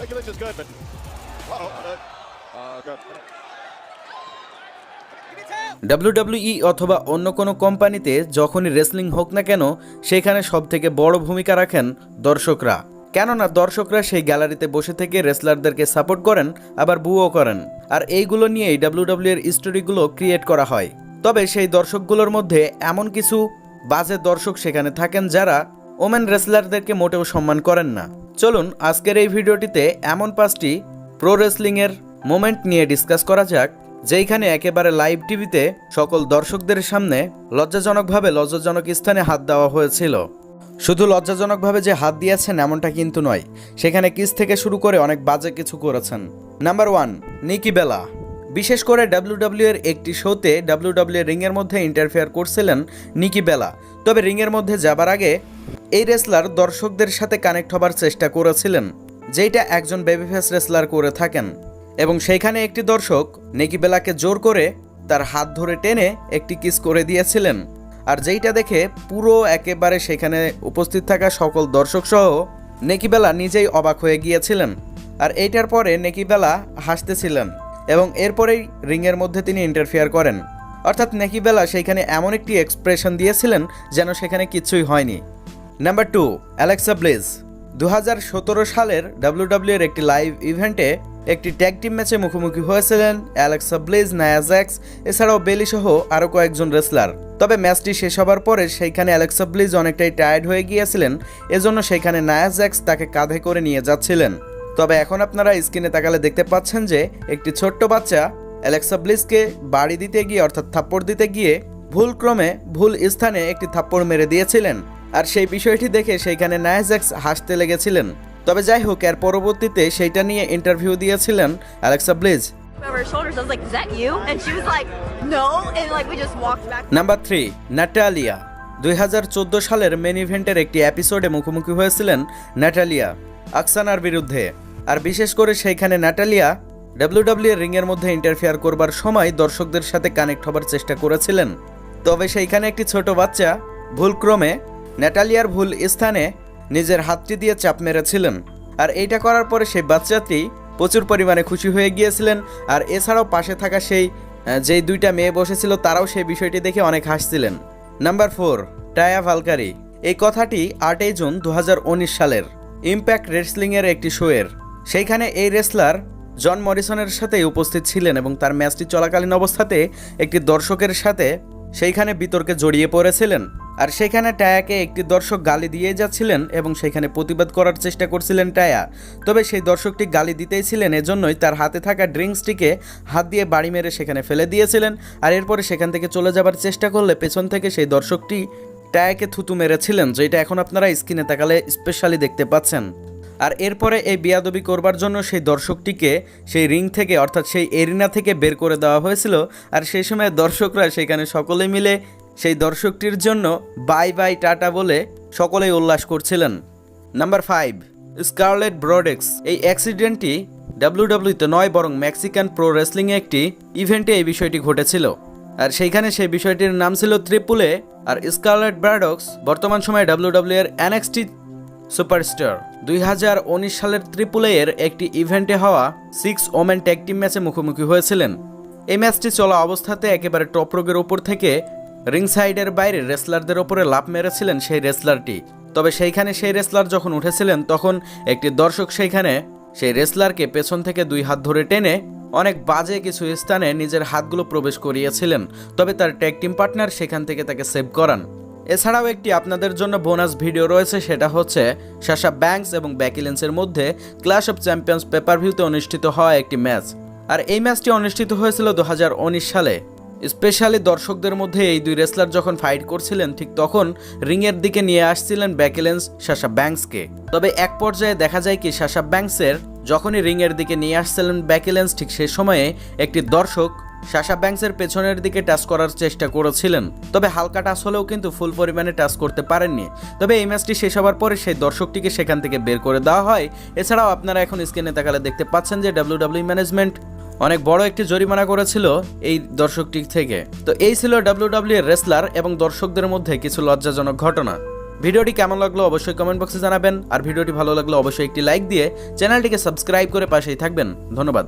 Speculation's good, but. Uh-oh. Uh, uh. WWE অথবা অন্য কোনো কোম্পানিতে যখনই রেসলিং হোক না কেন সেখানে সব থেকে বড় ভূমিকা রাখেন দর্শকরা কেননা দর্শকরা সেই গ্যালারিতে বসে থেকে রেসলারদেরকে সাপোর্ট করেন আবার বুও করেন আর এইগুলো নিয়েই ডাব্লিউডাব্লিউ এর স্টোরিগুলো ক্রিয়েট করা হয় তবে সেই দর্শকগুলোর মধ্যে এমন কিছু বাজে দর্শক সেখানে থাকেন যারা ওমেন রেসলারদেরকে মোটেও সম্মান করেন না। চলুন আজকের এই ভিডিওটিতে এমন পাঁচটি প্রো রেসলিংয়ের মোমেন্ট নিয়ে ডিসকাস করা যাক, যেইখানে একেবারে লাইভ টিভিতে সকল দর্শকদের সামনে লজ্জাজনকভাবে লজ্জাজনক স্থানে হাত দেওয়া হয়েছিল। শুধু লজ্জাজনকভাবে যে হাত দিয়েছেন এমনটা কিন্তু নয়, সেখানে কিস থেকে শুরু করে অনেক বাজে কিছু করেছেন। Number one, Nikki Bella. বিশেষ করে ডাব্লিউডাব্লিউ এর একটি শোতে ডাব্লিউডাব্লিউ রিংয়ের মধ্যে ইন্টারফেয়ার করছিলেন নিকি বেলা। তবে রিংয়ের মধ্যে যাবার আগে এই রেসলার দর্শকদের সাথে কানেক্ট হবার চেষ্টা করেছিলেন যেটা একজন বেবিফেস রেসলার করে থাকেন। এবং সেইখানে একটি দর্শক নেকি বেলাকে জোর করে তার হাত ধরে টেনে একটি কিস করে দিয়েছিলেন। আর যেইটা দেখে পুরো একেবারে সেখানে উপস্থিত থাকা সকল দর্শক সহ নেকিবেলা নিজেই অবাক হয়ে গিয়েছিলেন। আর এইটার পরে নেকিবেলা হাসতেছিলেন এবং এরপরেই রিংয়ের মধ্যে তিনি ইন্টারফেয়ার করেন। অর্থাৎ নেকিবেলা সেইখানে এমন একটি এক্সপ্রেশন দিয়েছিলেন যেন সেখানে কিছুই হয়নি। নাম্বার টু অ্যালেক্সা ব্লেজ দু সালের ডাব্লিউডাব্লিউ এর একটি লাইভ ইভেন্টে একটি ট্যাগ টিম ম্যাচে মুখোমুখি হয়েছিলেন অ্যালেক্সা ব্লেজ নায়াজ্যাক্স এছাড়াও বেলি সহ আরও কয়েকজন রেসলার তবে ম্যাচটি শেষ হবার পরে সেইখানে অ্যালেক্সা ব্লেজ অনেকটাই টায়ার্ড হয়ে গিয়েছিলেন, এজন্য সেইখানে নায়াজ্যাক্স তাকে কাঁধে করে নিয়ে যাচ্ছিলেন। তবে এখন আপনারা স্ক্রিনে তাকালে দেখতে পাচ্ছেন যে একটি ছোট্ট বাচ্চা অ্যালেক্সা ব্লিজকে বাড়ি দিতে গিয়ে, অর্থাৎ থাপ্পড় দিতে গিয়ে ভুলক্রমে ভুল স্থানে একটি থাপ্পড় মেরে দিয়েছিলেন। আর সেই বিষয়টি দেখে সেইখানে নায়াজ্যাক্স হাসতে লেগেছিলেন। তবে যাই হোক এর পরবর্তীতে সেইটা নিয়ে ইন্টারভিউ দিয়েছিলেন Alexa Bliss. Number three Natalya দুই হাজার চোদ্দ সালের মেন ইভেন্টের একটি এপিসোডে মুখোমুখি হয়েছিলেন ন্যাটালিয়া আকসানার বিরুদ্ধে। আর বিশেষ করে সেইখানে ন্যাটালিয়া ডাব্লিউডাব্লিউ রিংয়ের মধ্যে ইন্টারফেয়ার করবার সময় দর্শকদের সাথে কানেক্ট হবার চেষ্টা করেছিলেন। তবে সেইখানে একটি ছোট বাচ্চা ভুলক্রমে ন্যাটালিয়ার ভুল স্থানে নিজের হাতটি দিয়ে চাপ মেরেছিলেন। আর এইটা করার পরে সেই বাচ্চাটি প্রচুর পরিমাণে খুশি হয়ে গিয়েছিলেন। আর এছাড়াও পাশে থাকা সেই যেই দুইটা মেয়ে বসেছিল, তারাও সেই বিষয়টি দেখে অনেক হাসছিলেন। Number four, টায়া ভালকারি। এই কথাটি আটই জুন দু হাজার উনিশ সালের ইম্প্যাক্ট রেসলিংয়ের একটি শোয়ের। সেইখানে এই রেসলার জন মরিসনের সাথে উপস্থিত ছিলেন এবং তার ম্যাচটি চলাকালীন অবস্থাতে একটি দর্শকের সাথে সেইখানে বিতর্কে জড়িয়ে পড়েছিলেন। আর সেখানে টায়াকে একটি দর্শক গালি দিয়ে যাচ্ছিলেন এবং সেখানে প্রতিবাদ করার চেষ্টা করছিলেন টায়া। তবে সেই দর্শকটি গালি দিতেই ছিলেন, এজন্যই তার হাতে থাকা ড্রিঙ্কসটিকে হাত দিয়ে বাড়ি মেরে সেখানে ফেলে দিয়েছিলেন। আর এরপরে সেখান থেকে চলে যাবার চেষ্টা করলে পেছন থেকে সেই দর্শকটি টায়াকে থুতু মেরেছিলেন, যেটা এখন আপনারা স্ক্রিনে তাকালে স্পেশালি দেখতে পাচ্ছেন। আর এরপরে এই বিয়াদবি করবার জন্য সেই দর্শকটিকে সেই রিং থেকে, অর্থাৎ সেই এরিনা থেকে বের করে দেওয়া হয়েছিল। আর সেই সময় দর্শকরা সেখানে সকলে মিলে সেই দর্শকটির জন্য বাই বাই টাটা বলে সকলেই উল্লাস করছিলেন। Number five, Scarlett Bordeaux. এই অ্যাক্সিডেন্টটি ডাব্লিউডাব্লিউতে নয়, বরং মেক্সিকান প্রো রেসলিংয়ে একটি ইভেন্টে এই বিষয়টি ঘটেছিল। আর সেইখানে সেই বিষয়টির নাম ছিল ত্রিপুলে, আর স্কারলেট ব্রাডক্স বর্তমান সময়ে ডাব্লিউডাব্লিউ এর এনএক্সটি সুপারস্টার। দুই হাজার উনিশ সালের ত্রিপুলে এর একটি ইভেন্টে হওয়া সিক্স ওমেন ট্যাগ টিম ম্যাচে মুখোমুখি হয়েছিলেন। এই ম্যাচটি চলা অবস্থাতে একেবারে টপ রোগের ওপর থেকে রিং সাইডের বাইরে রেসলারদের ওপরে লাভ মেরেছিলেন সেই রেসলারটি। তবে সেইখানে সেই রেসলার যখন উঠেছিলেন, তখন একটি দর্শক সেইখানে সেই রেসলারকে পেছন থেকে দুই হাত ধরে টেনে অনেক বাজে কিছু স্থানে নিজের হাতগুলো প্রবেশ করিয়েছিলেন। তবে তার ট্যাগ টিম পার্টনার সেখান থেকে তাকে সেভ করান। এছাড়াও একটি আপনাদের জন্য বোনাস ভিডিও রয়েছে, সেটা হচ্ছে শাসা ব্যাংকস এবং ব্যাকিলেন্সের মধ্যে ক্লাশ অফ চ্যাম্পিয়ন্স পেপার ভিউতে অনুষ্ঠিত হওয়া একটি ম্যাচ আর এই ম্যাচটি অনুষ্ঠিত হয়েছিল দু হাজার উনিশ সালে। স্পেশালি দর্শকদের মধ্যে এই দুই রেসলার যখন ফাইট করছিলেন, ঠিক তখন রিংয়ের দিকে নিয়ে আসছিলেন ব্যাকেলেন্স শাসা ব্যাংকসকে তবে এক পর্যায়ে দেখা যায় কি শাসা ব্যাংকসের যখনই রিংয়ের দিকে নিয়ে আসছিলেন ব্যাকেলেন্স ঠিক সেই সময়ে একটি দর্শক শাসা ব্যাংকসের পেছনের দিকে টাচ করার চেষ্টা করেছিলেন। তবে হালকা টাচ হলেও কিন্তু ফুল পরিমাণে টাচ করতে পারেননি। তবে এই ম্যাচটি শেষ হওয়ার পরে সেই দর্শকটিকে সেখান থেকে বের করে দেওয়া হয়। এছাড়াও আপনারা এখন স্ক্রিনে তাকালে দেখতে পাচ্ছেন যে ডাব্লিউডাব্লিউ ম্যানেজমেন্ট অনেক বড় একটি জরিমানা করেছিল এই দর্শকটি থেকে। তো এই ছিল ডাব্লিউডাব্লিউ এর রেসলার এবং দর্শকদের মধ্যে কিছু লজ্জাজনক ঘটনা। ভিডিওটি কেমন লাগল অবশ্যই কমেন্ট বক্সে জানাবেন। আর ভিডিওটি ভালো লাগল অবশ্যই একটি লাইক দিয়ে চ্যানেলটিকে সাবস্ক্রাইব করে পাশেই থাকবেন। ধন্যবাদ।